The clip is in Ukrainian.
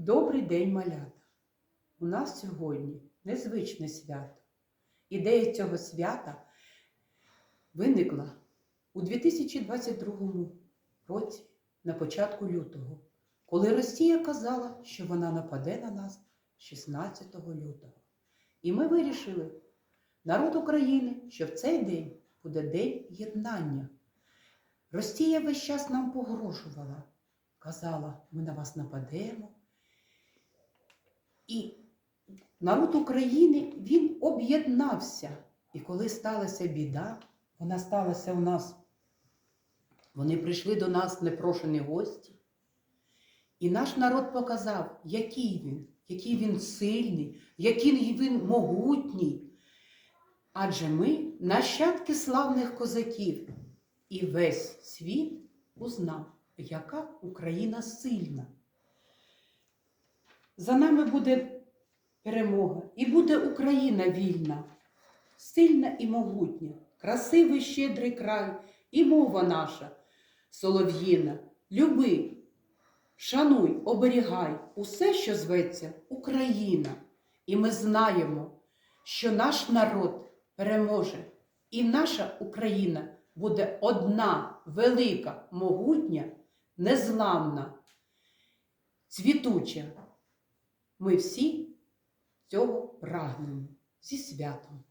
Добрий день, малята! У нас сьогодні незвичне свято. Ідея цього свята виникла у 2022 році на початку лютого, коли Росія казала, що вона нападе на нас 16 лютого. І ми вирішили, народ України, що в цей день буде День єднання. Росія весь час нам погрожувала, казала, ми на вас нападемо. І народ України він об'єднався. І коли сталася біда, вона сталася у нас. Вони прийшли до нас непрошені гості. І наш народ показав, який він, який він сильний, який він могутній. Адже ми нащадки славних козаків, і весь світ узнав, яка Україна сильна. За нами буде перемога, і буде Україна вільна, сильна і могутня, красивий щедрий край, і мова наша, солов'їна, люби, шануй, оберігай усе, що зветься Україна. І ми знаємо, що наш народ переможе, і наша Україна буде одна велика, могутня, незламна, цвітуча. Ми всі цього прагнемо зі святом.